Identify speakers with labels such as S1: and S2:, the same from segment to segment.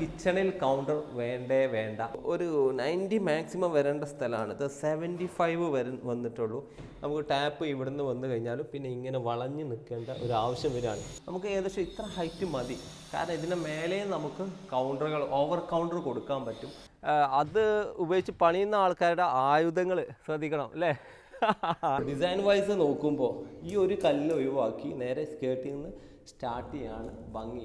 S1: കിച്ചണിൽ കൗണ്ടർ വേണ്ടേ വേണ്ട. ഒരു നയന്റി മാക്സിമം വരേണ്ട സ്ഥലമാണ്. ഇത് സെവന്റി ഫൈവ് വര വന്നിട്ടുള്ളൂ. നമുക്ക് ടാപ്പ് ഇവിടുന്ന് വന്നു കഴിഞ്ഞാലും പിന്നെ ഇങ്ങനെ വളഞ്ഞ് നിൽക്കേണ്ട ഒരു ആവശ്യം വരികയാണ്. നമുക്ക് ഏകദേശം ഇത്ര ഹൈറ്റ് മതി. കാരണം ഇതിന് മേലെ നമുക്ക് കൗണ്ടറുകൾ ഓവർ കൗണ്ടർ കൊടുക്കാൻ പറ്റും. അത് ഉപയോഗിച്ച് പണിയുന്ന ആൾക്കാരുടെ ആയുധങ്ങൾ ശ്രദ്ധിക്കണം അല്ലേ? ഡിസൈൻ വൈസ് നോക്കുമ്പോൾ ഈ ഒരു കല്ല് ഒഴിവാക്കി നേരെ സ്കേർട്ടിൽ നിന്ന് സ്റ്റാർട്ട് ചെയ്യാണ് ഭംഗി.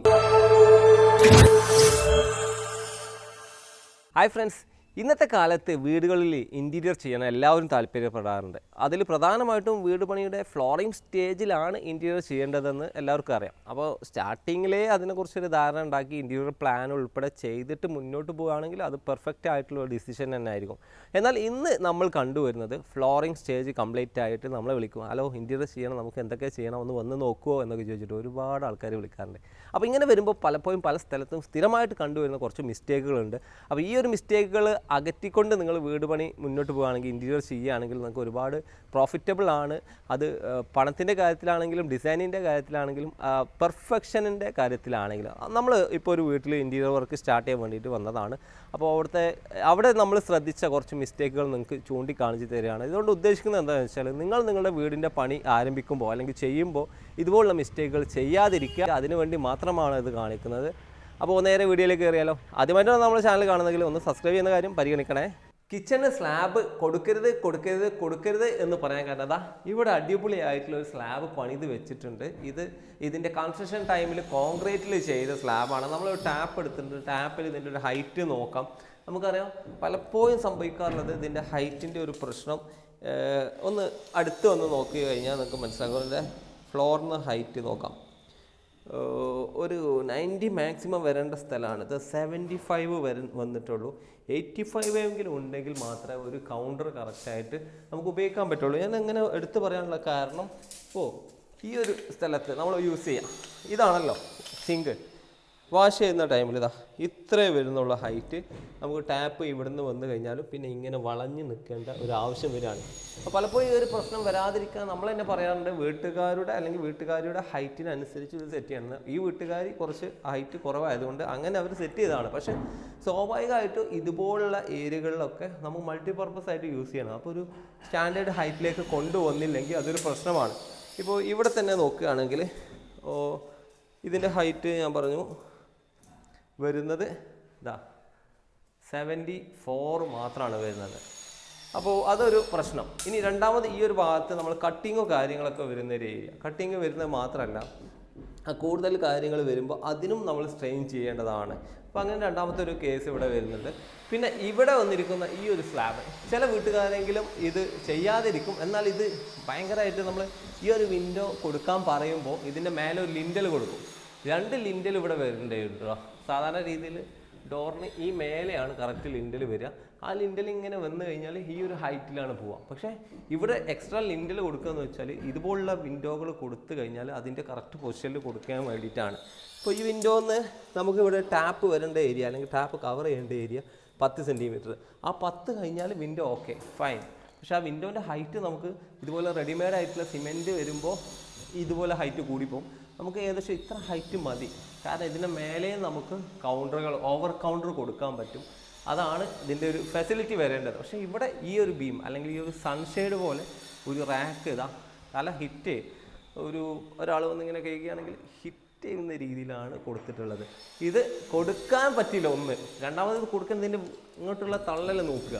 S1: ഹായ് ഫ്രണ്ട്സ് ഇന്നത്തെ കാലത്ത് വീടുകളിൽ ഇന്റീരിയർ ചെയ്യണം എല്ലാവരും താല്പര്യപ്പെടാറുണ്ട്. അതിൽ പ്രധാനമായിട്ടും വീട് പണിയുടെ ഫ്ലോറിംഗ് സ്റ്റേജിലാണ് ഇന്റീരിയർ ചെയ്യേണ്ടതെന്ന് എല്ലാവർക്കും അറിയാം. അപ്പോൾ സ്റ്റാർട്ടിങ്ങിലേ അതിനെക്കുറിച്ചൊരു ധാരണ ഉണ്ടാക്കി ഇന്റീരിയർ പ്ലാൻ ഉൾപ്പെടെ ചെയ്തിട്ട് മുന്നോട്ട് പോവുകയാണെങ്കിൽ അത് പെർഫെക്റ്റ് ആയിട്ടുള്ള ഡിസിഷൻ തന്നെ ആയിരിക്കും എന്നാൽ ഇന്ന് നമ്മൾ കണ്ടുവരുന്നത് ഫ്ലോറിംഗ് സ്റ്റേജ് കംപ്ലീറ്റ് ആയിട്ട് നമ്മളെ വിളിക്കും. ഹലോ ഇന്റീരിയർ ചെയ്യണം നമുക്ക് എന്തൊക്കെ ചെയ്യണം ഒന്ന് വന്ന് നോക്കുമോ എന്നൊക്കെ ചോദിച്ചിട്ട് ഒരുപാട് ആൾക്കാർ വിളിക്കാറുണ്ട്. അപ്പോൾ ഇങ്ങനെ വരുമ്പോൾ പലപ്പോഴും പല സ്ഥലത്തും സ്ഥിരമായിട്ട് കണ്ടുവരുന്ന കുറച്ച് മിസ്റ്റേക്കുകളുണ്ട് അപ്പോൾ ഈ ഒരു മിസ്റ്റേക്കുകൾ അകറ്റിക്കൊണ്ട് നിങ്ങൾ വീട് പണി മുന്നോട്ട് പോകുകയാണെങ്കിൽ ഇന്റീരിയർ ചെയ്യുകയാണെങ്കിൽ നിങ്ങൾക്ക് ഒരുപാട് പ്രോഫിറ്റബിൾ ആണ്. അത് പണത്തിന്റെ കാര്യത്തിലാണെങ്കിലും ഡിസൈനിന്റെ കാര്യത്തിലാണെങ്കിലും പെർഫെക്ഷനിന്റെ കാര്യത്തിലാണെങ്കിലും. നമ്മൾ ഇപ്പോൾ ഒരു വീട്ടിൽ ഇന്റീരിയർ വർക്ക് സ്റ്റാർട്ട് ചെയ്യാൻ വേണ്ടിയിട്ട് വന്നതാണ്. അപ്പോൾ അവിടുത്തെ അവിടെ നമ്മൾ ശ്രദ്ധിച്ച കുറച്ച് മിസ്റ്റേക്കുകൾ നിങ്ങൾക്ക് ചൂണ്ടിക്കാണിച്ച് തരികയാണ്. ഇതുകൊണ്ട് ഉദ്ദേശിക്കുന്നത് എന്താണെന്ന് വെച്ചാൽ നിങ്ങൾ നിങ്ങളുടെ വീടിന്റെ പണി ആരംഭിക്കുമ്പോൾ അല്ലെങ്കിൽ ചെയ്യുമ്പോൾ ഇതുപോലുള്ള മിസ്റ്റേക്കുകൾ ചെയ്യാതിരിക്കുക. അതിനുവേണ്ടി മാത്രമാണ് ഇത് കാണിക്കുന്നത്. അപ്പോൾ നേരെ വീഡിയോയിലേക്ക് കയറിയാലോ. ആദ്യമായിട്ടാണ് നമ്മൾ ചാനൽ കാണുന്നെങ്കിൽ ഒന്ന് സബ്സ്ക്രൈബ് ചെയ്യുന്ന കാര്യം പരിഗണിക്കണേ. കിച്ചണിന് സ്ലാബ് കൊടുക്കരുത് കൊടുക്കരുത് കൊടുക്കരുത് എന്ന് പറയാൻ കാരണം അതാ ഇവിടെ അടിപൊളിയായിട്ടുള്ള ഒരു സ്ലാബ് പണിത് വെച്ചിട്ടുണ്ട്. ഇത് ഇതിന്റെ കൺസ്ട്രക്ഷൻ ടൈമിൽ കോൺക്രീറ്റിൽ ചെയ്ത സ്ലാബാണ് നമ്മൾ ടാപ്പ് എടുത്തിട്ടുണ്ട്. ടാപ്പിൽ ഇതിന്റെ ഒരു ഹൈറ്റ് നോക്കാം. നമുക്കറിയാം പലപ്പോഴും സംഭവിക്കാറുള്ളത് ഇതിന്റെ ഹൈറ്റിന്റെ ഒരു പ്രശ്നം ഒന്ന് അടുത്ത് വന്ന് നോക്കി കഴിഞ്ഞാൽ നിങ്ങൾക്ക് മനസ്സിലാകും. ഇതിന്റെ ഫ്ലോറിന് ഹൈറ്റ് നോക്കാം. ഒരു നയന്റി മാക്സിമം വരേണ്ട സ്ഥലമാണ്. ഇത് സെവന്റി ഫൈവ് വര വന്നിട്ടുള്ളൂ. എയ്റ്റി ഫൈവ് എങ്കിലും ഉണ്ടെങ്കിൽ മാത്രമേ ഒരു കൗണ്ടർ കറക്റ്റായിട്ട് നമുക്ക് ഉപയോഗിക്കാൻ പറ്റുള്ളൂ. ഞാൻ അങ്ങനെ എടുത്തു പറയാനുള്ള കാരണം ഓ ഈ ഒരു സ്ഥലത്ത് നമ്മൾ യൂസ് ചെയ്യാം. ഇതാണല്ലോ സിങ്ക് വാഷ് ചെയ്യുന്ന ടൈമിൽ ഇതാ ഇത്രേ വരുന്നുള്ള ഹൈറ്റ് നമുക്ക് ടാപ്പ് ഇവിടുന്ന് വന്നു കഴിഞ്ഞാലും പിന്നെ ഇങ്ങനെ വളഞ്ഞു നിൽക്കേണ്ട ഒരു ആവശ്യം വരികയാണ്. അപ്പോൾ പലപ്പോഴും ഈ ഒരു പ്രശ്നം വരാതിരിക്കാൻ നമ്മൾ തന്നെ പറയാറുണ്ട് വീട്ടുകാരുടെ അല്ലെങ്കിൽ വീട്ടുകാരുടെ ഹൈറ്റിനനുസരിച്ച് ഇത് സെറ്റ് ചെയ്യണം. ഈ വീട്ടുകാർ കുറച്ച് ഹൈറ്റ് കുറവായതുകൊണ്ട് അങ്ങനെ അവർ സെറ്റ് ചെയ്തതാണ്. പക്ഷേ സ്വാഭാവികമായിട്ടും ഇതുപോലുള്ള ഏരിയകളിലൊക്കെ നമുക്ക് മൾട്ടിപർപ്പസ് ആയിട്ട് യൂസ് ചെയ്യണം. അപ്പോൾ ഒരു സ്റ്റാൻഡേർഡ് ഹൈറ്റിലേക്ക് കൊണ്ടുവന്നില്ലെങ്കിൽ അതൊരു പ്രശ്നമാണ്. ഇപ്പോൾ ഇവിടെ തന്നെ നോക്കുകയാണെങ്കിൽ ഓ ഇതിന്റെ ഹൈറ്റ് ഞാൻ പറഞ്ഞു വരുന്നത് ഇതാ സെവന്റി ഫോർ മാത്രമാണ് വരുന്നത്. അപ്പോൾ അതൊരു പ്രശ്നം. ഇനി രണ്ടാമത് ഈ ഒരു ഭാഗത്ത് നമ്മൾ കട്ടിങ്ങോ കാര്യങ്ങളൊക്കെ വരുന്ന ഒരു ഏരിയ കട്ടിങ് വരുന്നത് മാത്രമല്ല കൂടുതൽ കാര്യങ്ങൾ വരുമ്പോൾ അതിനും നമ്മൾ സ്ട്രെയിൻ ചെയ്യേണ്ടതാണ്. അപ്പോൾ അങ്ങനെ രണ്ടാമത്തെ ഒരു കേസ് ഇവിടെ വരുന്നുണ്ട്. പിന്നെ ഇവിടെ വന്നിരിക്കുന്ന ഈ ഒരു സ്ലാബ് ചില വീട്ടുകാരെങ്കിലും ഇത് ചെയ്യാതിരിക്കും. എന്നാൽ ഇത് ഭയങ്കരമായിട്ട് നമ്മൾ ഈ ഒരു വിൻഡോ കൊടുക്കാൻ പറയുമ്പോൾ ഇതിന്റെ മേലെ ഒരു ലിൻഡൽ കൊടുക്കും. രണ്ട് ലിൻഡൽ ഇവിടെ വരുന്നുണ്ട് സാധാരണ രീതിയിൽ ഡോറിന് ഈ മേലെയാണ് കറക്റ്റ് ലിൻഡൽ വരിക. ആ ലിൻഡൽ ഇങ്ങനെ വന്നു കഴിഞ്ഞാൽ ഈ ഒരു ഹൈറ്റിലാണ് പോവുക. പക്ഷേ ഇവിടെ എക്സ്ട്രാ ലിൻഡൽ കൊടുക്കുക എന്ന് വെച്ചാൽ ഇതുപോലുള്ള വിൻഡോകൾ കൊടുത്തു കഴിഞ്ഞാൽ അതിന്റെ കറക്റ്റ് പൊസിഷനിൽ കൊടുക്കാൻ വേണ്ടിയിട്ടാണ്. ഇപ്പോൾ ഈ വിൻഡോന്ന് നമുക്ക് ഇവിടെ ടാപ്പ് വരേണ്ട ഏരിയ അല്ലെങ്കിൽ ടാപ്പ് കവർ ചെയ്യേണ്ട ഏരിയ പത്ത് സെന്റിമീറ്റർ ആ പത്ത് കഴിഞ്ഞാൽ വിൻഡോ ഓക്കെ ഫൈൻ പക്ഷേ ആ വിൻഡോന്റെ ഹൈറ്റ് നമുക്ക് ഇതുപോലെ റെഡിമെയ്ഡ് ആയിട്ടുള്ള സിമെന്റ് വരുമ്പോൾ ഇതുപോലെ ഹൈറ്റ് കൂടിപ്പോവും നമുക്ക് ഏകദേശം ഇത്ര ഹൈറ്റ് മതി. കാരണം ഇതിന്റെ മേലെ നമുക്ക് കൗണ്ടറുകൾ ഓവർ കൗണ്ടർ കൊടുക്കാൻ പറ്റും. അതാണ് ഇതിന്റെ ഒരു ഫെസിലിറ്റി വരേണ്ടത്. പക്ഷേ ഇവിടെ ഈ ഒരു ബീം അല്ലെങ്കിൽ ഈ ഒരു സൺഷെയ്ഡ് പോലെ ഒരു റാക്ക് ഇതാ നല്ല ഹിറ്റ് ഒരു ഒരാൾ വന്നിങ്ങനെ കഴിക്കുകയാണെങ്കിൽ ഹിറ്റ് ചെയ്യുന്ന രീതിയിലാണ് കൊടുത്തിട്ടുള്ളത്. ഇത് കൊടുക്കാൻ പറ്റില്ല ഒന്ന്. രണ്ടാമത് ഇത് കൊടുക്കുന്നതിന്റെ ഇങ്ങോട്ടുള്ള തള്ളൽ നോക്കുക.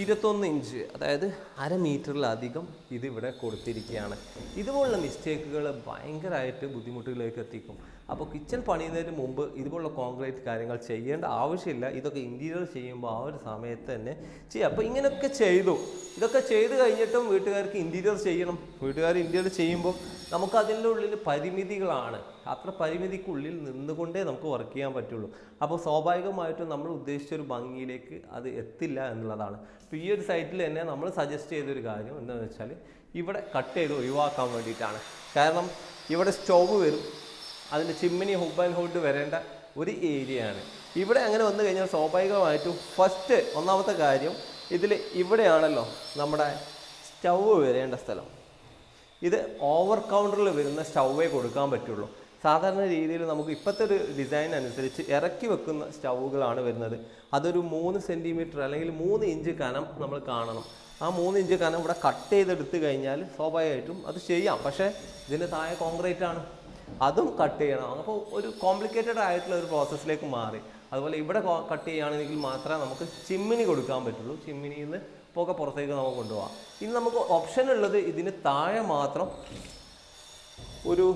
S1: ഇരുപത്തൊന്ന് ഇഞ്ച് അതായത് അര മീറ്ററിലധികം ഇത് ഇവിടെ കൊടുത്തിരിക്കുകയാണ്. ഇതുപോലുള്ള മിസ്റ്റേക്കുകൾ ഭയങ്കരമായിട്ട് ബുദ്ധിമുട്ടുകളിലേക്ക് എത്തിക്കും. അപ്പോൾ കിച്ചൺ പണിയുന്നതിന് മുമ്പ് ഇതുപോലുള്ള കോൺക്രീറ്റ് കാര്യങ്ങൾ ചെയ്യേണ്ട ആവശ്യമില്ല. ഇതൊക്കെ ഇന്റീരിയർ ചെയ്യുമ്പോൾ ആ ഒരു സമയത്ത് തന്നെ ചെയ്യാം. അപ്പോൾ ഇങ്ങനെയൊക്കെ ചെയ്തു. ഇതൊക്കെ ചെയ്ത് കഴിഞ്ഞിട്ടും വീട്ടുകാർക്ക് ഇന്റീരിയർ ചെയ്യണം. വീട്ടുകാർ ഇന്റീരിയർ ചെയ്യുമ്പോൾ നമുക്ക് അതിന്റെ ഉള്ളിൽ പരിമിതികളാണ്. അത്ര പരിമിതിക്കുള്ളിൽ നിന്നുകൊണ്ടേ നമുക്ക് വർക്ക് ചെയ്യാൻ പറ്റുള്ളൂ. അപ്പോൾ സ്വാഭാവികമായിട്ടും നമ്മൾ ഉദ്ദേശിച്ച ഒരു ഭംഗിയിലേക്ക് അത് എത്തില്ല എന്നുള്ളതാണ്. അപ്പോൾ ഈ ഒരു സൈറ്റിൽ തന്നെ നമ്മൾ സജസ്റ്റ് ചെയ്തൊരു കാര്യം എന്താണെന്ന് വെച്ചാൽ ഇവിടെ കട്ട് ചെയ്ത് ഒഴിവാക്കാൻ വേണ്ടിയിട്ടാണ്. കാരണം ഇവിടെ സ്റ്റോവ് വരും. അതിന്റെ ചിമ്മിനി ഹുബ് ആൻഡ് ഹുഡ് വരേണ്ട ഒരു ഏരിയയാണ്. ഇവിടെ അങ്ങനെ വന്നു കഴിഞ്ഞാൽ സ്വാഭാവികമായിട്ടും ഫസ്റ്റ് ഒന്നാമത്തെ കാര്യം ഇതിൽ ഇവിടെയാണല്ലോ നമ്മുടെ സ്റ്റൗ വരേണ്ട സ്ഥലം. ഇത് ഓവർ കൗണ്ടറിൽ വരുന്ന സ്റ്റൗവേ കൊടുക്കാൻ പറ്റുള്ളൂ. സാധാരണ രീതിയിൽ നമുക്ക് ഇപ്പോഴത്തെ ഒരു ഡിസൈൻ അനുസരിച്ച് ഇറക്കി വെക്കുന്ന സ്റ്റൗകളാണ് വരുന്നത്. അതൊരു മൂന്ന് സെന്റിമീറ്റർ അല്ലെങ്കിൽ മൂന്ന് ഇഞ്ച് കനം നമ്മൾ കാണണം. ആ മൂന്ന് ഇഞ്ച് കനം ഇവിടെ കട്ട് ചെയ്തെടുത്ത് കഴിഞ്ഞാൽ സ്വാഭാവികമായിട്ടും അത് ചെയ്യാം. പക്ഷേ ഇതിന് താഴെ കോൺക്രീറ്റ് ആണ്. അതും കട്ട് ചെയ്യണം. അപ്പോൾ ഒരു കോംപ്ലിക്കേറ്റഡ് ആയിട്ടുള്ള ഒരു പ്രോസസ്സിലേക്ക് മാറി. അതുപോലെ ഇവിടെ കട്ട് ചെയ്യുകയാണെങ്കിൽ മാത്രമേ നമുക്ക് ചിമ്മിനി കൊടുക്കാൻ പറ്റുള്ളൂ. ചിമ്മിനിയിൽ നിന്ന് പുക പുറത്തേക്ക് നമുക്ക് കൊണ്ടുപോകാം. ഇനി നമുക്ക് ഓപ്ഷൻ ഉള്ളത് ഇതിന് താഴെ മാത്രം ഒരു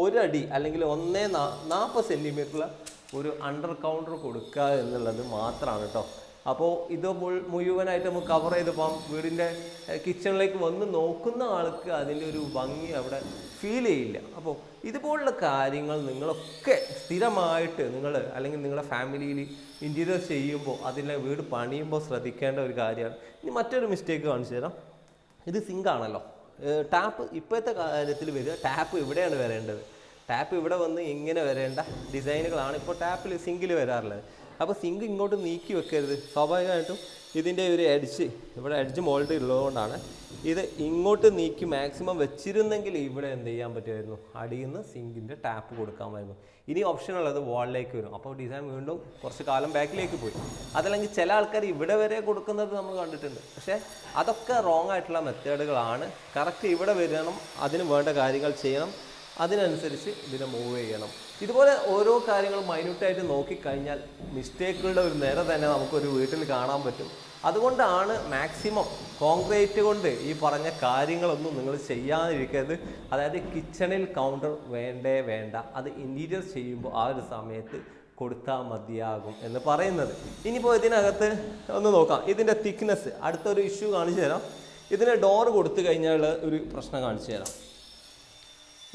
S1: ഒരടി അല്ലെങ്കിൽ ഒന്നേ നാൽപ്പത് സെന്റിമീറ്ററിൽ ഒരു അണ്ടർ കൗണ്ടർ കൊടുക്കുക എന്നുള്ളത് മാത്രമാണ് കേട്ടോ അപ്പോൾ ഇത് മുഴുവനായിട്ട് നമുക്ക് കവർ ചെയ്തപ്പം വീടിന്റെ കിച്ചണിലേക്ക് വന്ന് നോക്കുന്ന ആൾക്ക് അതിന്റെ ഒരു ഭംഗി അവിടെ ഫീൽ ചെയ്യില്ല. അപ്പോൾ ഇതുപോലുള്ള കാര്യങ്ങൾ നിങ്ങളൊക്കെ സ്ഥിരമായിട്ട് നിങ്ങൾ അല്ലെങ്കിൽ നിങ്ങളുടെ ഫാമിലിയിൽ ഇന്റീരിയർ ചെയ്യുമ്പോൾ അതിന്റെ വീട് പണിയുമ്പോൾ ശ്രദ്ധിക്കേണ്ട ഒരു കാര്യമാണ്. ഇനി മറ്റൊരു മിസ്റ്റേക്ക് കാണിച്ചു തരാം. ഇത് സിങ്ക് ആണല്ലോ. ടാപ്പ് ഇപ്പോഴത്തെ കാര്യത്തിൽ വരിക. ടാപ്പ് ഇവിടെയാണ് വരേണ്ടത്. ടാപ്പ് ഇവിടെ വന്ന് ഇങ്ങനെ വരേണ്ട ഡിസൈനുകളാണ് ഇപ്പോൾ ടാപ്പിൽ സിങ്കിൽ വരാറുള്ളത്. അപ്പോൾ സിങ്ക് ഇങ്ങോട്ട് നീക്കി വെക്കരുത്. സ്വാഭാവികമായിട്ടും ഇതിന്റെ ഒരു എഡ്ജ് ഇവിടെ എഡ്ജ് മോൾഡ് ഉള്ളതുകൊണ്ടാണ് ഇത് ഇങ്ങോട്ട് നീക്കി മാക്സിമം വെച്ചിരുന്നെങ്കിൽ ഇവിടെ എന്ത് ചെയ്യാൻ പറ്റുമായിരുന്നു? അടിയിൽ നിന്ന് സിങ്കിന്റെ ടാപ്പ് കൊടുക്കാമായിരുന്നു. ഇനി ഓപ്ഷൻ ഉള്ളത് വാളിലേക്ക് വരും. അപ്പോൾ ഡിസൈൻ വീണ്ടും കുറച്ച് കാലം ബാക്കിലേക്ക് പോയി. അതല്ലെങ്കിൽ ചില ആൾക്കാർ ഇവിടെ വരെ കൊടുക്കുന്നത് നമ്മൾ കണ്ടിട്ടുണ്ട്. പക്ഷേ അതൊക്കെ റോങ് ആയിട്ടുള്ള മെത്തേഡുകളാണ്. കറക്റ്റ് ഇവിടെ വരണം അതിന് വേണ്ട കാര്യങ്ങൾ ചെയ്യണം. അതിനനുസരിച്ച് ഇതിനെ മൂവ് ചെയ്യണം. ഇതുപോലെ ഓരോ കാര്യങ്ങളും മൈന്യൂട്ടായിട്ട് നോക്കിക്കഴിഞ്ഞാൽ മിസ്റ്റേക്കുകളുടെ ഒരു നിര തന്നെ നമുക്കൊരു വീട്ടിൽ കാണാൻ പറ്റും. അതുകൊണ്ടാണ് മാക്സിമം കോൺക്രീറ്റ് കൊണ്ട് ഈ പറഞ്ഞ കാര്യങ്ങളൊന്നും നിങ്ങൾ ചെയ്യാതിരിക്കരുത്. അതായത് കിച്ചണിൽ കൗണ്ടർ വേണ്ടേ വേണ്ട. അത് ഇന്റീരിയർ ചെയ്യുമ്പോൾ ആ ഒരു സമയത്ത് കൊടുത്താൽ മതിയാകും എന്ന് പറയുന്നത്. ഇനിയിപ്പോൾ ഇതിനകത്ത് ഒന്ന് നോക്കാം. ഇതിന്റെ തിക്നെസ് അടുത്തൊരു ഇഷ്യൂ കാണിച്ചു തരാം. ഇതിന് ഡോർ കൊടുത്തു കഴിഞ്ഞാൽ ഒരു പ്രശ്നം കാണിച്ചു തരാം.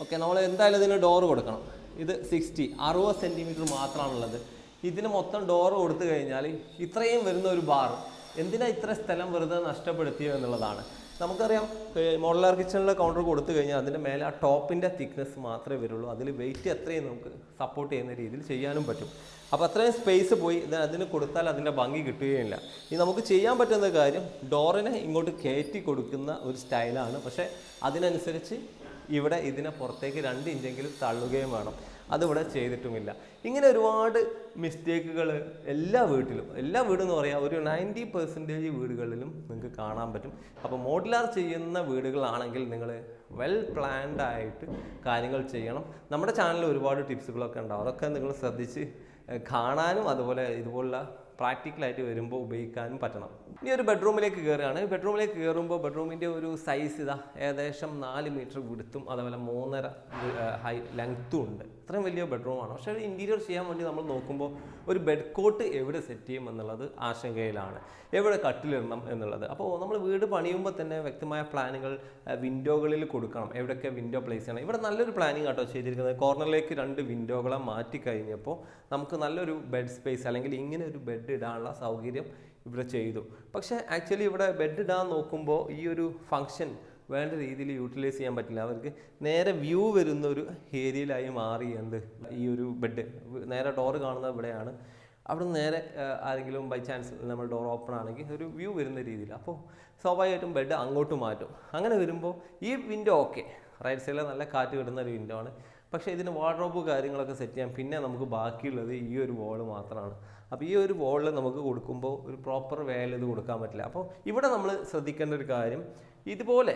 S1: ഓക്കെ നമ്മൾ എന്തായാലും ഇതിന് ഡോറ് കൊടുക്കണം. ഇത് സിക്സ്റ്റി അറുപത് സെന്റിമീറ്റർ മാത്രമാണുള്ളത്. ഇതിന് മൊത്തം ഡോറ് കൊടുത്തു കഴിഞ്ഞാൽ ഇത്രയും വരുന്ന ഒരു ബാർ എന്തിനാ ഇത്ര സ്ഥലം വെറുതെ നഷ്ടപ്പെടുത്തിയോ എന്നുള്ളതാണ്. നമുക്കറിയാം മോഡലാർ കിച്ചണിലെ കൗണ്ടർ കൊടുത്തു കഴിഞ്ഞാൽ അതിന്റെ മേലെ ആ ടോപ്പിന്റെ തിക്നെസ് മാത്രമേ വരുള്ളൂ. അതിൽ വെയിറ്റ് എത്രയും നമുക്ക് സപ്പോർട്ട് ചെയ്യുന്ന രീതിയിൽ ചെയ്യാനും പറ്റും. അപ്പോൾ അത്രയും സ്പേസ് പോയി അതിന് കൊടുത്താൽ അതിന്റെ ഭംഗി കിട്ടുകയില്ല. ഇനി നമുക്ക് ചെയ്യാൻ പറ്റുന്ന കാര്യം ഡോറിനെ ഇങ്ങോട്ട് കയറ്റി കൊടുക്കുന്ന ഒരു സ്റ്റൈലാണ് പക്ഷേ അതിനനുസരിച്ച് ഇവിടെ ഇതിനെ പുറത്തേക്ക് രണ്ട് ഇഞ്ചെങ്കിലും തള്ളുകയും വേണം. അതിവിടെ ചെയ്തിട്ടുമില്ല. ഇങ്ങനെ ഒരുപാട് മിസ്റ്റേക്കുകൾ എല്ലാ വീട്ടിലും എല്ലാ വീടും എന്ന് പറയാം ഒരു നയന്റി പെർസെന്റേജ് വീടുകളിലും നിങ്ങൾക്ക് കാണാൻ പറ്റും. അപ്പോൾ മോഡുലാർ ചെയ്യുന്ന വീടുകളാണെങ്കിൽ നിങ്ങൾ വെൽ പ്ലാൻഡ് ആയിട്ട് കാര്യങ്ങൾ ചെയ്യണം. നമ്മുടെ ചാനലിൽ ഒരുപാട് ടിപ്സുകളൊക്കെ ഉണ്ടാവും. അതൊക്കെ നിങ്ങൾ ശ്രദ്ധിച്ച് കാണാനും അതുപോലെ ഇതുപോലുള്ള പ്രാക്ടിക്കലായിട്ട് വരുമ്പോൾ ഉപയോഗിക്കാനും പറ്റണം. ഇനി ഒരു ബെഡ്റൂമിലേക്ക് കയറുകയാണ് ബെഡ്റൂമിലേക്ക് കയറുമ്പോൾ ബെഡ്റൂമിന്റെ ഒരു സൈസ് ഇതാ ഏകദേശം നാല് മീറ്റർ വിടുത്തും അതുപോലെ മൂന്നര ഹൈ ലെങ്ത്തും ഉണ്ട്. ഇത്രയും വലിയ ബെഡ്റൂമാണ് പക്ഷേ ഒരു ഇന്റീരിയർ ചെയ്യാൻ വേണ്ടി നമ്മൾ നോക്കുമ്പോൾ ഒരു ബെഡ് കോട്ട് എവിടെ സെറ്റ് ചെയ്യും എന്നുള്ളത് ആശങ്കയിലാണ്. എവിടെ കട്ടിലിടണം എന്നുള്ളത്. അപ്പോൾ നമ്മൾ വീട് പണിയുമ്പോൾ തന്നെ വ്യക്തമായ പ്ലാനുകൾ വിൻഡോകളിൽ കൊടുക്കണം. എവിടെയൊക്കെ വിൻഡോ പ്ലേസ് ചെയ്യണം. ഇവിടെ നല്ലൊരു പ്ലാനിങ് ആട്ടോ ചെയ്തിരിക്കുന്നത്. കോർണറിലേക്ക് രണ്ട് വിൻഡോകളെ മാറ്റി കഴിഞ്ഞപ്പോൾ നമുക്ക് നല്ലൊരു ബെഡ് സ്പേസ് അല്ലെങ്കിൽ ഇങ്ങനെ ഒരു ബെഡ് ഇടാനുള്ള സൗകര്യം ഇവിടെ ചെയ്തു. പക്ഷേ ആക്ച്വലി ഇവിടെ ബെഡ് ഇടാൻ നോക്കുമ്പോൾ ഈ ഒരു ഫങ്ഷൻ വേണ്ട രീതിയിൽ യൂട്ടിലൈസ് ചെയ്യാൻ പറ്റില്ല. അവർക്ക് നേരെ വ്യൂ വരുന്ന ഒരു ഏരിയയിലായി മാറി ഈ ഒരു ബെഡ് നേരെ ഡോർ കാണുന്നത് ഇവിടെയാണ്. അവിടെ നിന്ന് നേരെ ആരെങ്കിലും ബൈ ചാൻസ് നമ്മൾ ഡോർ ഓപ്പൺ ആണെങ്കിൽ ഒരു വ്യൂ വരുന്ന രീതിയിൽ. അപ്പോൾ സ്വാഭാവികമായിട്ടും ബെഡ് അങ്ങോട്ട് മാറ്റും. അങ്ങനെ വരുമ്പോൾ ഈ വിൻഡോ ഓക്കെ റൈറ്റ് സൈഡിൽ നല്ല കാറ്റ് കിടുന്ന ഒരു വിൻഡോ ആണ്. പക്ഷേ ഇതിന് വാർഡ്രോബ് കാര്യങ്ങളൊക്കെ സെറ്റ് ചെയ്യാം പിന്നെ നമുക്ക് ബാക്കിയുള്ളത് ഈ ഒരു വോൾ മാത്രമാണ്. അപ്പോൾ ഈ ഒരു വോളിൽ നമുക്ക് കൊടുക്കുമ്പോൾ ഒരു പ്രോപ്പർ വേല ഇത് കൊടുക്കാൻ പറ്റില്ല. അപ്പോൾ ഇവിടെ നമ്മൾ ശ്രദ്ധിക്കേണ്ട ഒരു കാര്യം ഇതുപോലെ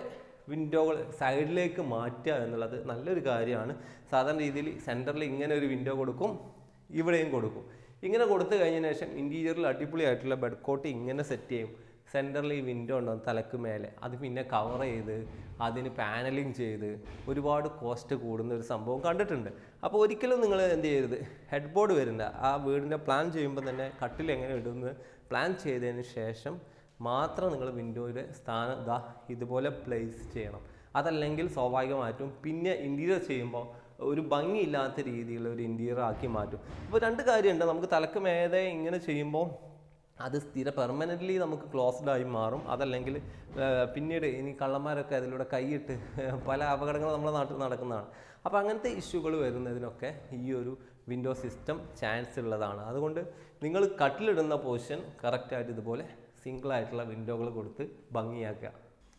S1: വിൻഡോകൾ സൈഡിലേക്ക് മാറ്റുക എന്നുള്ളത് നല്ലൊരു കാര്യമാണ്. സാധാരണ രീതിയിൽ സെന്ററിൽ ഇങ്ങനെ ഒരു വിൻഡോ കൊടുക്കും ഇവിടെയും കൊടുക്കും. ഇങ്ങനെ കൊടുത്തു കഴിഞ്ഞതിന് ശേഷം ഇന്റീരിയറിൽ അടിപൊളിയായിട്ടുള്ള ബെഡ് കോട്ട് ഇങ്ങനെ സെറ്റ് ചെയ്യും. സെന്ററിൽ ഈ വിൻഡോ ഉണ്ടാവും തലക്ക് മേലെ. അത് പിന്നെ കവർ ചെയ്ത് അതിന് പാനലിങ് ചെയ്ത് ഒരുപാട് കോസ്റ്റ് കൂടുന്ന ഒരു സംഭവം കണ്ടിട്ടുണ്ട്. അപ്പോൾ ഒരിക്കലും നിങ്ങൾ എന്ത് ചെയ്യരുത്. ഹെഡ് ബോർഡ് വരുന്ന ആ വീടിന്റെ പ്ലാൻ ചെയ്യുമ്പോൾ തന്നെ കട്ടിൽ എങ്ങനെ ഇടുന്നത് പ്ലാൻ ചെയ്തതിന് ശേഷം മാത്രം നിങ്ങൾ വിൻഡോയുടെ സ്ഥാനം ഇതാ ഇതുപോലെ പ്ലേസ് ചെയ്യണം. അതല്ലെങ്കിൽ സ്വാഭാവികമായിട്ടും പിന്നെ ഇന്റീരിയർ ചെയ്യുമ്പോൾ ഒരു ഭംഗിയില്ലാത്ത രീതിയിലുള്ള ഒരു ഇന്റീരിയർ ആക്കി മാറ്റും. അപ്പോൾ രണ്ട് കാര്യമുണ്ട്. നമുക്ക് തലക്ക് മേതെ ഇങ്ങനെ ചെയ്യുമ്പോൾ അത് സ്ഥിര പെർമനന്റ്ലി നമുക്ക് ക്ലോസ്ഡ് ആയി മാറും. അതല്ലെങ്കിൽ പിന്നീട് ഇനി കള്ളന്മാരൊക്കെ അതിലൂടെ കൈയിട്ട് പല അപകടങ്ങളും നമ്മുടെ നാട്ടിൽ നടക്കുന്നതാണ്. അപ്പോൾ അങ്ങനത്തെ ഇഷ്യൂകൾ വരുന്നതിനൊക്കെ ഈ ഒരു വിൻഡോ സിസ്റ്റം ചാൻസ് ഉള്ളതാണ്. അതുകൊണ്ട് നിങ്ങൾ കട്ടിലിടുന്ന പൊസിഷൻ കറക്റ്റായിട്ട് ഇതുപോലെ സിംഗിൾ ആയിട്ടുള്ള വിൻഡോകൾ കൊടുത്ത് ഭംഗിയാക്കുക.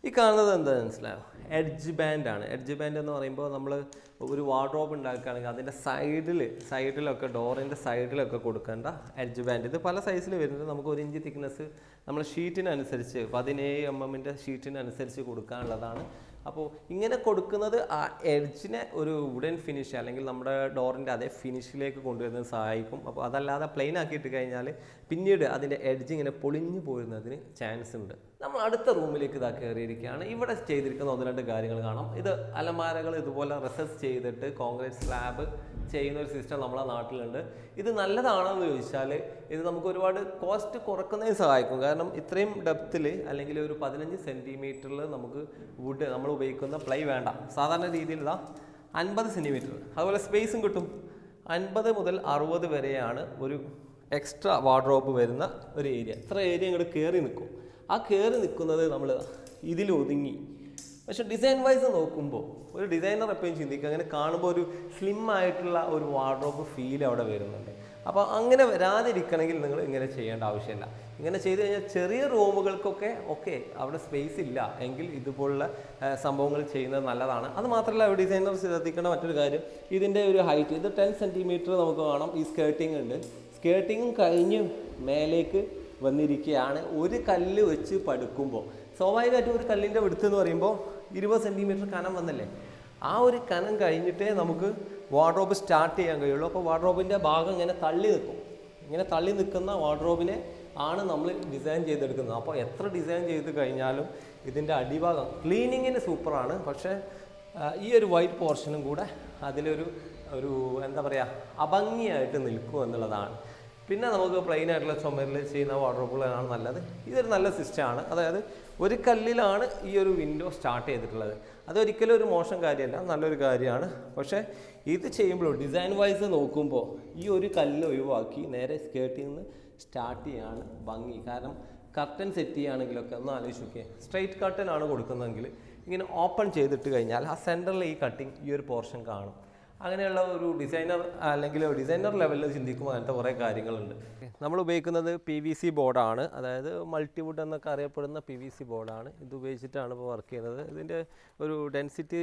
S1: ഈ കാണുന്നത് എന്താ മനസ്സിലായോ? എഡ്ജ് ബാൻഡ് ആണ്. എഡ്ജ് ബാൻഡ് എന്ന് പറയുമ്പോൾ നമ്മൾ ഒരു വാർഡ്രോബ് ഉണ്ടാക്കുകയാണെങ്കിൽ അതിന്റെ സൈഡിൽ സൈഡിലൊക്കെ ഡോറിന്റെ സൈഡിലൊക്കെ കൊടുക്കേണ്ട എഡ്ജ് ബാൻഡ് ഇത് പല സൈസിൽ വരുന്നത് നമുക്ക് ഒരു ഇഞ്ച് തിക്നെസ് നമ്മൾ ഷീറ്റിനനുസരിച്ച് പതിനേഴ് എം എമ്മിന്റെ ഷീറ്റിനനുസരിച്ച് കൊടുക്കാനുള്ളതാണ് അപ്പോൾ ഇങ്ങനെ കൊടുക്കുന്നത് ആ എഡ്ജിനെ ഒരു വുഡൻ ഫിനിഷ് അല്ലെങ്കിൽ നമ്മുടെ ഡോറിന്റെ അതേ ഫിനിഷിലേക്ക് കൊണ്ടുവരുന്നത് സഹായിക്കും. അപ്പോൾ അതല്ലാതെ പ്ലെയിൻ ആക്കിയിട്ട് കഴിഞ്ഞാൽ പിന്നീട് അതിന്റെ എഡ്ജ് ഇങ്ങനെ പൊളിഞ്ഞു പോരുന്നതിന് ചാൻസ് ഉണ്ട്. നമ്മൾ അടുത്ത റൂമിലേക്ക് ഇതാ കയറിയിരിക്കുകയാണ്. ഇവിടെ ചെയ്തിരിക്കുന്ന ഒന്ന് രണ്ട് കാര്യങ്ങൾ കാണാം. ഇത് അലമാരകൾ ഇതുപോലെ റിസർച്ച് ചെയ്തിട്ട് കോൺക്രീറ്റ് സ്ലാബ് ചെയ്യുന്ന ഒരു സിസ്റ്റം നമ്മളെ നാട്ടിലുണ്ട്. ഇത് നല്ലതാണോ എന്ന് ചോദിച്ചാൽ ഇത് നമുക്ക് ഒരുപാട് കോസ്റ്റ് കുറക്കുന്നതിന് സഹായിക്കും. കാരണം ഇത്രയും ഡെപ്തിൽ അല്ലെങ്കിൽ ഒരു പതിനഞ്ച് സെന്റിമീറ്ററിൽ നമുക്ക് വുഡ് നമ്മൾ ഉപയോഗിക്കുന്ന പ്ലൈ വേണ്ട. സാധാരണ രീതിയിലുള്ള അൻപത് സെന്റിമീറ്റർ അതുപോലെ സ്പേസും കിട്ടും. അൻപത് മുതൽ അറുപത് വരെയാണ് ഒരു എക്സ്ട്രാ വാർഡ്രോബ് വരുന്ന ഒരു ഏരിയ ഇത്ര ഏരിയ ഇങ്ങോട്ട് കയറി നിൽക്കും. ആ കയറി നിൽക്കുന്നത് നമ്മൾ ഇതിൽ ഒതുങ്ങി പക്ഷെ ഡിസൈൻ വൈസ് നോക്കുമ്പോൾ ഒരു ഡിസൈനർ എപ്പോഴും ചിന്തിക്കുക അങ്ങനെ കാണുമ്പോൾ ഒരു സ്ലിം ആയിട്ടുള്ള ഒരു വാർഡ്രോബ് ഫീൽ അവിടെ വരുന്നുണ്ട്. അപ്പോൾ അങ്ങനെ വരാതിരിക്കണമെങ്കിൽ നിങ്ങൾ ഇങ്ങനെ ചെയ്യേണ്ട ആവശ്യമില്ല. ഇങ്ങനെ ചെയ്ത് കഴിഞ്ഞാൽ ചെറിയ റൂമുകൾക്കൊക്കെ ഓക്കെ അവിടെ സ്പേസ് ഇല്ല. എങ്കിൽ ഇതുപോലുള്ള സംഭവങ്ങൾ ചെയ്യുന്നത് നല്ലതാണ്. അത് മാത്രമല്ല ഡിസൈനർ ശ്രദ്ധിക്കേണ്ട മറ്റൊരു കാര്യം ഇതിന്റെ ഒരു ഹൈറ്റ് ഇത് ടെൻ സെന്റിമീറ്റർ നമുക്ക് കാണാം ഈ സ്കേർട്ടിംഗ് ഉണ്ട്. സ്കേർട്ടിങ്ങും കഴിഞ്ഞ് മേലേക്ക് വന്നിരിക്കുകയാണ്. ഒരു കല്ല് വെച്ച് പടുക്കുമ്പോൾ സ്വാഭാവികമായിട്ടും ഒരു കല്ലിന്റെ വെടുത്ത് എന്ന് പറയുമ്പോൾ ഇരുപത് സെന്റിമീറ്റർ കനം വന്നല്ലേ? ആ ഒരു കനം കഴിഞ്ഞിട്ടേ നമുക്ക് വാർഡ്രോബ് സ്റ്റാർട്ട് ചെയ്യാൻ കഴിയുള്ളൂ. അപ്പോൾ വാർഡ്രോബിന്റെ ഭാഗം ഇങ്ങനെ തള്ളി നിൽക്കും. ഇങ്ങനെ തള്ളി നിൽക്കുന്ന വാർഡ്രോബിനെ ആണ് നമ്മൾ ഡിസൈൻ ചെയ്തെടുക്കുന്നത്. അപ്പോൾ എത്ര ഡിസൈൻ ചെയ്ത് കഴിഞ്ഞാലും ഇതിന്റെ അടിഭാഗം ക്ലീനിങ്ങിന് സൂപ്പറാണ് പക്ഷേ ഈ ഒരു വൈറ്റ് പോർഷനും കൂടെ അതിലൊരു ഒരു എന്താ പറയുക അഭംഗിയായിട്ട് നിൽക്കും എന്നുള്ളതാണ്. പിന്നെ നമുക്ക് പ്ലെയിൻ ആയിട്ടുള്ള ചുമരിൽ ചെയ്യുന്ന വാർഡ്രോബുകളാണ് നല്ലത്. ഇതൊരു നല്ല സിസ്റ്റമാണ് അതായത് ഒരു കല്ലിലാണ് ഈ ഒരു വിൻഡോ സ്റ്റാർട്ട് ചെയ്തിട്ടുള്ളത്. അതൊരിക്കലും ഒരു മോശം കാര്യമല്ല. നല്ലൊരു കാര്യമാണ്. പക്ഷേ ഇത് ചെയ്യുമ്പോൾ ഡിസൈൻ വൈസ് നോക്കുമ്പോൾ ഈ ഒരു കല്ല് ഒഴിവാക്കി നേരെ സ്കേർട്ടിൽ നിന്ന് സ്റ്റാർട്ട് ചെയ്യാണ് ഭംഗി. കാരണം കർട്ടൻ സെറ്റ് ചെയ്യുകയാണെങ്കിലൊക്കെ ഒന്ന് ആലോചിച്ച് നോക്കിയേ സ്ട്രെയിറ്റ് കർട്ടൻ ആണ് കൊടുക്കുന്നതെങ്കിൽ ഇങ്ങനെ ഓപ്പൺ ചെയ്തിട്ട് കഴിഞ്ഞാൽ ആ സെന്ററിൽ ഈ കട്ടിങ് ഈ ഒരു പോർഷൻ കാണും. അങ്ങനെയുള്ള ഒരു ഡിസൈനർ അല്ലെങ്കിൽ ഡിസൈനർ ലെവലിൽ ചിന്തിക്കുമ്പോൾ അങ്ങനത്തെ കുറേ കാര്യങ്ങളുണ്ട്. നമ്മൾ ഉപയോഗിക്കുന്നത് പി വി സി ബോർഡാണ് അതായത് മൾട്ടിവുഡ് എന്നൊക്കെ അറിയപ്പെടുന്ന പി വി സി ബോർഡാണ് ഇത് ഉപയോഗിച്ചിട്ടാണ് ഇപ്പോൾ വർക്ക് ചെയ്യുന്നത്. ഇതിന്റെ ഒരു density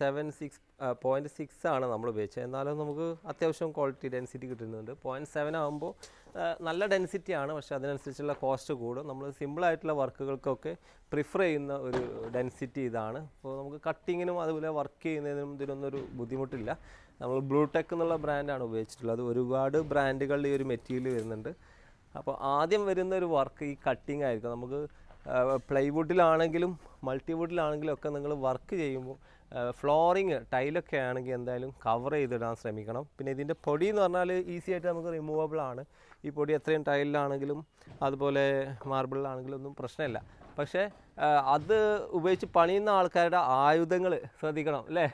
S1: seven six point six ആണ് നമ്മൾ ഉപയോഗിച്ചത്. എന്നാലും നമുക്ക് അത്യാവശ്യം ക്വാളിറ്റി ഡെൻസിറ്റി കിട്ടുന്നുണ്ട്. പോയിന്റ് സെവൻ ആകുമ്പോൾ നല്ല ഡെൻസിറ്റി ആണ് പക്ഷെ അതിനനുസരിച്ചുള്ള കോസ്റ്റ് കൂടും. നമ്മൾ സിമ്പിളായിട്ടുള്ള വർക്കുകൾക്കൊക്കെ പ്രിഫർ ചെയ്യുന്ന ഒരു ഡെൻസിറ്റി ഇതാണ്. അപ്പോൾ നമുക്ക് കട്ടിങ്ങിനും അതുപോലെ വർക്ക് ചെയ്യുന്നതിനും ഇതിനൊന്നും ഒരു ബുദ്ധിമുട്ടില്ല. നമ്മൾ ബ്ലൂടെക് എന്നുള്ള ബ്രാൻഡാണ് ഉപയോഗിച്ചിട്ടുള്ളത്. ഒരുപാട് ബ്രാൻഡുകളിൽ ഈ ഒരു മെറ്റീരിയൽ വരുന്നുണ്ട്. അപ്പോൾ ആദ്യം വരുന്ന ഒരു വർക്ക് ഈ കട്ടിങ് ആയിരിക്കും. നമുക്ക് പ്ലൈവുഡിലാണെങ്കിലും മൾട്ടിവുഡിലാണെങ്കിലും ഒക്കെ നിങ്ങൾ വർക്ക് ചെയ്യുമ്പോൾ ഫ്ലോറിങ് ടൈലൊക്കെ ആണെങ്കിൽ എന്തായാലും കവർ ചെയ്തിടാൻ ശ്രമിക്കണം. പിന്നെ ഇതിന്റെ പൊടി എന്ന് പറഞ്ഞാൽ ഈസി ആയിട്ട് നമുക്ക് റിമൂവബിൾ ആണ്. ഈ പൊടി എത്രയും ടൈലിലാണെങ്കിലും അതുപോലെ മാർബിളിലാണെങ്കിലും ഒന്നും പ്രശ്നമില്ല. പക്ഷേ അത് ഉപയോഗിച്ച് പണിയുന്ന ആൾക്കാരുടെ ആയുധങ്ങൾ ശ്രദ്ധിക്കണം അല്ലേ?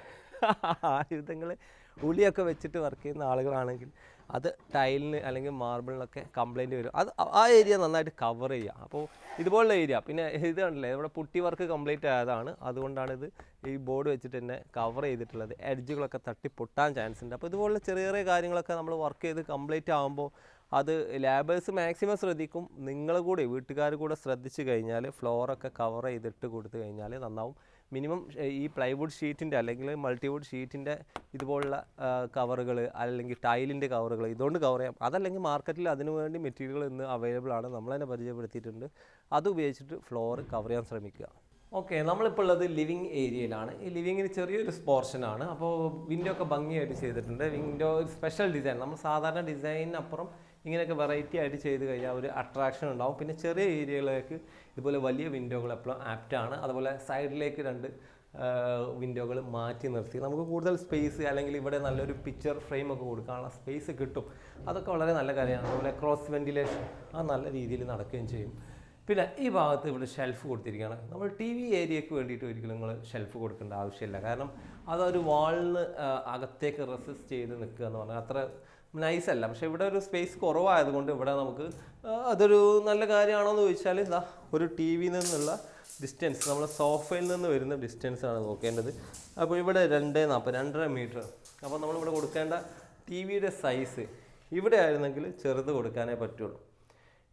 S1: ആയുധങ്ങൾ ഉളിയൊക്കെ വെച്ചിട്ട് വർക്ക് ചെയ്യുന്ന ആളുകളാണെങ്കിൽ അത് ടൈലിന് അല്ലെങ്കിൽ മാർബിളിനൊക്കെ കംപ്ലൈന്റ് വരും. അത് ആ ഏരിയ നന്നായിട്ട് കവർ ചെയ്യുക. അപ്പോൾ ഇതുപോലുള്ള ഏരിയ പിന്നെ ഇത് കണ്ടില്ലേ ഇവിടെ പുട്ടി വർക്ക് കംപ്ലീറ്റ് ആയതാണ്. അതുകൊണ്ടാണ് ഇത് ഈ ബോർഡ് വെച്ചിട്ട് തന്നെ കവർ ചെയ്തിട്ടുള്ളത്. എഡ്ജുകളൊക്കെ തട്ടി പൊട്ടാൻ ചാൻസ് ഉണ്ട്. അപ്പോൾ ഇതുപോലുള്ള ചെറിയ ചെറിയ കാര്യങ്ങളൊക്കെ നമ്മൾ വർക്ക് ചെയ്ത് കംപ്ലീറ്റ് ആകുമ്പോൾ അത് ലാബേഴ്സ് മാക്സിമം ശ്രദ്ധിക്കും. നിങ്ങൾ കൂടെ വീട്ടുകാർ കൂടെ ശ്രദ്ധിച്ചു കഴിഞ്ഞാൽ ഫ്ലോറൊക്കെ കവർ ചെയ്തിട്ട് കൊടുത്തു കഴിഞ്ഞാൽ നന്നാവും. മിനിമം ഈ പ്ലൈവുഡ് ഷീറ്റിന്റെ അല്ലെങ്കിൽ മൾട്ടിവുഡ് ഷീറ്റിന്റെ ഇതുപോലുള്ള കവറുകൾ അല്ലെങ്കിൽ ടൈലിന്റെ കവറുകൾ ഇതുകൊണ്ട് കവർ ചെയ്യാം. അതല്ലെങ്കിൽ മാർക്കറ്റിൽ അതിനു വേണ്ടി മെറ്റീരിയൽ ഇന്ന് അവൈലബിൾ ആണ്. നമ്മൾ തന്നെ പരിചയപ്പെടുത്തിയിട്ടുണ്ട്. അത് ഉപയോഗിച്ചിട്ട് ഫ്ലോർ കവർ ചെയ്യാൻ ശ്രമിക്കുക. ഓക്കെ നമ്മളിപ്പോൾ ഉള്ളത് ലിവിങ് ഏരിയയിലാണ് ഈ ലിവിങ്ങിന് ചെറിയൊരു സ്പോർഷനാണ് അപ്പോൾ വിൻഡോ ഒക്കെ ഭംഗിയായിട്ട് ചെയ്തിട്ടുണ്ട്. വിൻഡോ സ്പെഷ്യൽ ഡിസൈൻ നമ്മൾ സാധാരണ ഡിസൈനിനപ്പുറം ഇങ്ങനെയൊക്കെ വെറൈറ്റി ആയിട്ട് ചെയ്ത് കഴിഞ്ഞാൽ ഒരു അട്രാക്ഷൻ ഉണ്ടാവും. പിന്നെ ചെറിയ ഏരിയകളിലേക്ക് ഇതുപോലെ വലിയ വിൻഡോകൾ എപ്പോഴും ആപ്റ്റാണ് അതുപോലെ സൈഡിലേക്ക് രണ്ട് വിൻഡോകൾ മാറ്റി നിർത്തി. നമുക്ക് കൂടുതൽ സ്പേസ് അല്ലെങ്കിൽ ഇവിടെ നല്ലൊരു പിക്ചർ ഫ്രെയിം ഒക്കെ കൊടുക്കാനുള്ള സ്പേസ് കിട്ടും. അതൊക്കെ വളരെ നല്ല കാര്യമാണ്. അതുപോലെ ക്രോസ് വെന്റിലേഷൻ ആ നല്ല രീതിയിൽ നടക്കുകയും ചെയ്യും. പിന്നെ ഈ ഭാഗത്ത് ഇവിടെ ഷെൽഫ് കൊടുത്തിരിക്കുകയാണ്. നമ്മൾ ടി വി ഏരിയക്ക് വേണ്ടിയിട്ട് ഒരിക്കലും നിങ്ങൾ ഷെൽഫ് കൊടുക്കേണ്ട ആവശ്യമില്ല. കാരണം അതൊരു വാളിന് അകത്തേക്ക് റെസിസ്റ്റ് ചെയ്ത് നിൽക്കുക എന്ന് പറഞ്ഞാൽ അത്ര നൈസ് അല്ല. പക്ഷെ ഇവിടെ ഒരു സ്പേസ് കുറവായതുകൊണ്ട് ഇവിടെ നമുക്ക് അതൊരു നല്ല കാര്യമാണോ എന്ന് ചോദിച്ചാൽ ഇതാ ഒരു ടി വിയിൽ നിന്നുള്ള ഡിസ്റ്റൻസ് നമ്മൾ സോഫയിൽ നിന്ന് വരുന്ന ഡിസ്റ്റൻസ് ആണ് നോക്കേണ്ടത്. അപ്പോൾ ഇവിടെ രണ്ട് നാൽപ്പത് രണ്ടര മീറ്റർ അപ്പോൾ നമ്മളിവിടെ കൊടുക്കേണ്ട ടി വിയുടെ സൈസ് ഇവിടെ ആയിരുന്നെങ്കിൽ ചെറുത് കൊടുക്കാനേ പറ്റുള്ളൂ.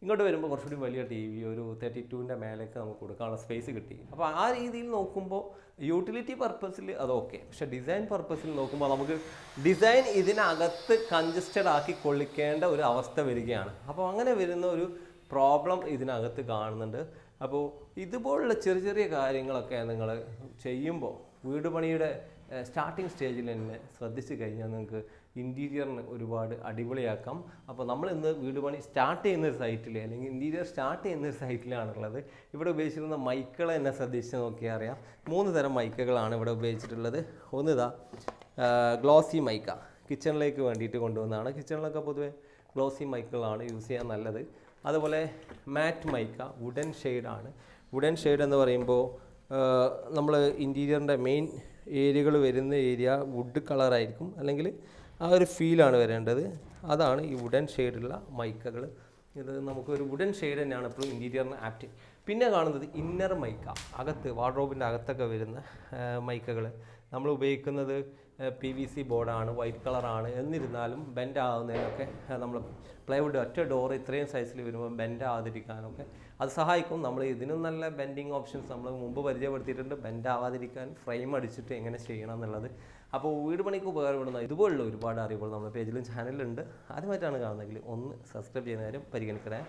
S1: ഇങ്ങോട്ട് വരുമ്പോൾ കുറച്ചുകൂടി വലിയ ടി വി ഒരു തേർട്ടി ടുവിന്റെ മേലേക്ക് നമുക്ക് കൊടുക്കാനുള്ള സ്പേസ് കിട്ടി. അപ്പോൾ ആ രീതിയിൽ നോക്കുമ്പോൾ യൂട്ടിലിറ്റി പർപ്പസിൽ അത് ഓക്കെ പക്ഷെ ഡിസൈൻ പർപ്പസിൽ നോക്കുമ്പോൾ നമുക്ക് ഡിസൈൻ ഇതിനകത്ത് കൺജസ്റ്റഡ് ആക്കി കൊള്ളിക്കേണ്ട ഒരു അവസ്ഥ വരികയാണ്. അപ്പോൾ അങ്ങനെ വരുന്ന ഒരു പ്രോബ്ലം ഇതിനകത്ത് കാണുന്നുണ്ട്. അപ്പോൾ ഇതുപോലുള്ള ചെറിയ ചെറിയ കാര്യങ്ങളൊക്കെ നിങ്ങൾ ചെയ്യുമ്പോൾ വീട് പണിയുടെ സ്റ്റാർട്ടിങ് സ്റ്റേജിൽ തന്നെ ശ്രദ്ധിച്ചു കഴിഞ്ഞാൽ നിങ്ങൾക്ക് ഇന്റീരിയറിന് ഒരുപാട് അടിപൊളിയാക്കാം. അപ്പോൾ നമ്മൾ ഇന്ന് വീട് പണി സ്റ്റാർട്ട് ചെയ്യുന്ന ഒരു സൈറ്റിൽ അല്ലെങ്കിൽ ഇന്റീരിയർ സ്റ്റാർട്ട് ചെയ്യുന്ന ഒരു സൈറ്റിലാണുള്ളത്. ഇവിടെ ഉപയോഗിച്ചിരുന്ന മൈക്കുകൾ എന്നെ ശ്രദ്ധിച്ച് നോക്കിയാൽ അറിയാം. മൂന്ന് തരം മൈക്കുകളാണ് ഇവിടെ ഉപയോഗിച്ചിട്ടുള്ളത്. ഒന്ന് ഗ്ലോസി മൈക്ക. കിച്ചണിലേക്ക് വേണ്ടിയിട്ട് കൊണ്ടുവന്നതാണ്. കിച്ചണിലൊക്കെ പൊതുവെ ഗ്ലോസി മൈക്കുകളാണ് യൂസ് ചെയ്യാൻ നല്ലത്. അതുപോലെ മാറ്റ് മൈക്ക വുഡൻ ഷെയ്ഡാണ്. വുഡൻ ഷെയ്ഡ് എന്ന് പറയുമ്പോൾ നമ്മൾ ഇന്റീരിയറിന്റെ മെയിൻ ഏരിയകൾ വരുന്ന ഏരിയ വുഡ് കളറായിരിക്കും. അല്ലെങ്കിൽ ആ ഒരു ഫീലാണ് വരേണ്ടത്. അതാണ് ഈ വുഡൻ ഷെയ്ഡുള്ള മൈക്കകൾ ഇത് നമുക്കൊരു വുഡൻ ഷെയ്ഡ് തന്നെയാണ് എപ്പോഴും ഇന്റീരിയറിന് ആപ്റ്റ് പിന്നെ കാണുന്നത് ഇന്നർ മൈക്ക. അകത്ത് വാർഡ്രോബിന്റെ അകത്തൊക്കെ വരുന്ന മൈക്കകൾ നമ്മൾ ഉപയോഗിക്കുന്നത് പി വി സി ബോർഡാണ് വൈറ്റ് കളറാണ് എന്നിരുന്നാലും ബെൻഡ് ആകുന്നതിനൊക്കെ നമ്മൾ പ്ലൈവുഡ് ഒറ്റ ഡോർ ഇത്രയും സൈസിൽ വരുമ്പോൾ ബെൻഡ് ആവാതിരിക്കാനൊക്കെ അത് സഹായിക്കും. നമ്മൾ ഇതിനും നല്ല ബെൻഡിങ് ഓപ്ഷൻസ് നമ്മൾ മുമ്പ് പരിചയപ്പെടുത്തിയിട്ടുണ്ട്. ബെൻഡ് ആവാതിരിക്കാൻ ഫ്രെയിം അടിച്ചിട്ട് എങ്ങനെ ചെയ്യണം എന്നുള്ളത്. അപ്പോൾ വീട് പണിക്ക് ഉപകാരപ്പെടുന്ന ഇതുപോലുള്ള ഒരുപാട് അറിവുകൾ നമ്മുടെ പേജിലും ചാനലിലുണ്ട്. ആദ്യമായിട്ടാണ് കാണുന്നതെങ്കിൽ ഒന്ന് സബ്സ്ക്രൈബ് ചെയ്യുന്ന പരിഗണിക്കണേ.